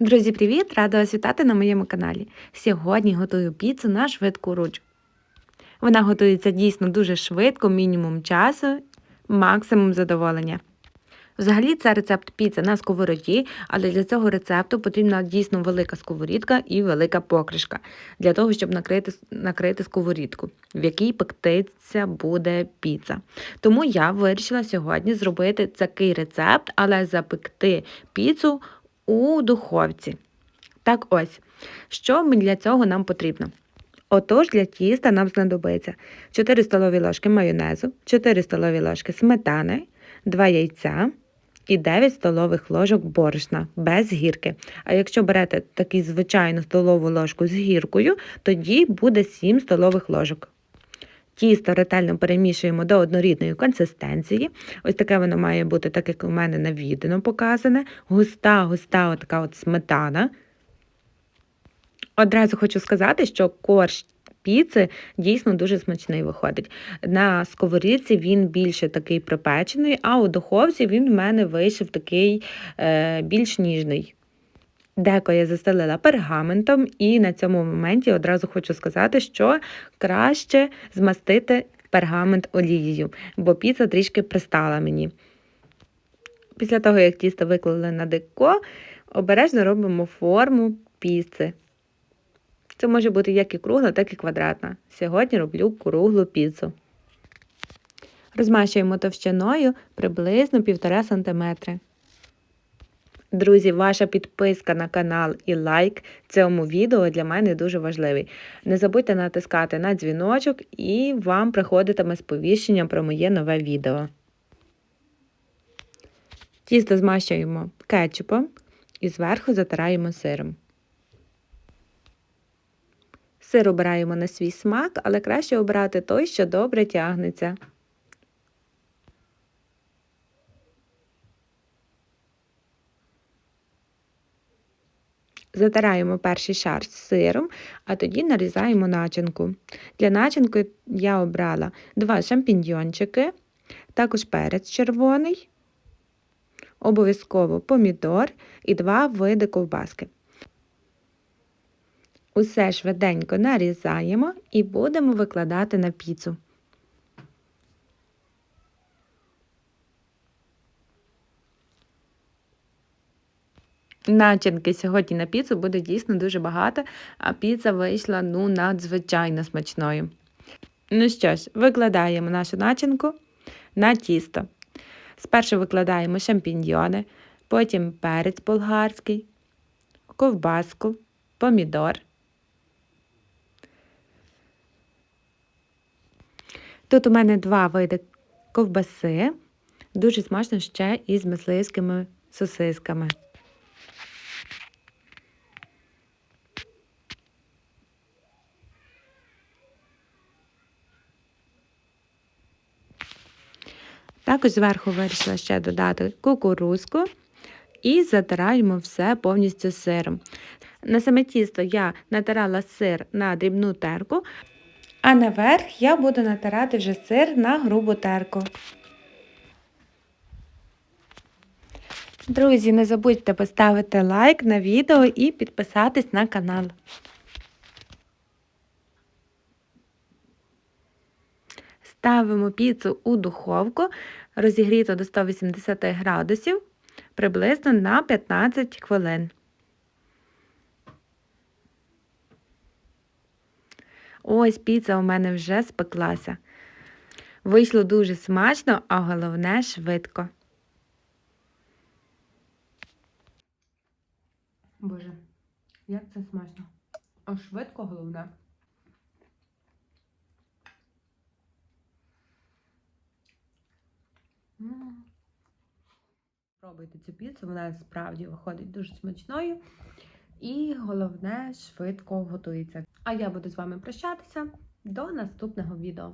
Друзі, привіт! Рада вас вітати на моєму каналі. Сьогодні готую піцу на швидку руч. Вона готується дійсно дуже швидко, мінімум часу, максимум задоволення. Взагалі, це рецепт піци на сковороді, але для цього рецепту потрібна дійсно велика сковорідка і велика покришка для того, щоб накрити, накрити сковорідку, в якій пектиться буде піца. Тому я вирішила сьогодні зробити такий рецепт, але запекти піцу у духовці. Так ось, що для цього нам потрібно? Отож, для тіста нам знадобиться 4 столові ложки майонезу, 4 столові ложки сметани, 2 яйця і 9 столових ложок борошна без гірки. А якщо берете таку звичайну столову ложку з гіркою, тоді буде 7 столових ложок. Тісто ретельно перемішуємо до однорідної консистенції. Ось таке воно має бути, так як у мене на відео показане. Густа, густа, отака от сметана. Одразу хочу сказати, що корж піци дійсно дуже смачний виходить. На сковорідці він більше такий припечений, а у духовці він в мене вийшов такий е, більш ніжний. Деко я застелила пергаментом, і на цьому моменті одразу хочу сказати, що краще змастити пергамент олією, бо піца трішки пристала мені. Після того, як тісто виклали на деко, обережно робимо форму піци. Це може бути як і кругла, так і квадратна. Сьогодні роблю круглу піцу. Розмащуємо товщиною приблизно 1,5 см. Друзі, ваша підписка на канал і лайк цьому відео для мене дуже важливий. Не забудьте натискати на дзвіночок і вам приходитиме сповіщення про моє нове відео. Тісто змащуємо кетчупом і зверху затираємо сиром. Сир обираємо на свій смак, але краще обирати той, що добре тягнеться. Затираємо перший шар з сиром, а тоді нарізаємо начинку. Для начинки я обрала два шампіньйончики, також перець червоний, обов'язково помідор і два види ковбаски. Усе швиденько нарізаємо і будемо викладати на піцу. Начинки сьогодні на піцу буде дійсно дуже багато, а піца вийшла ну надзвичайно смачною. Ну що ж, викладаємо нашу начинку на тісто. Спершу викладаємо шампіньйони, потім перець болгарський, ковбаску, помідор. Тут у мене два види ковбаси, дуже смачно ще із мисливськими сосисками. Також зверху вирішила ще додати кукурузку і затираємо все повністю сиром. На саме тісто я натирала сир на дрібну терку, а наверх я буду натирати вже сир на грубу терку. Друзі, не забудьте поставити лайк на відео і підписатись на канал. Ставимо піцу у духовку, розігріту до 180 градусів, приблизно на 15 хвилин. Ось піца у мене вже спеклася. Вийшло дуже смачно, а головне швидко. Боже, як це смачно. А швидко головне. Пробуйте цю піцу, вона справді виходить дуже смачною. І головне, швидко готується. А я буду з вами прощатися до наступного відео.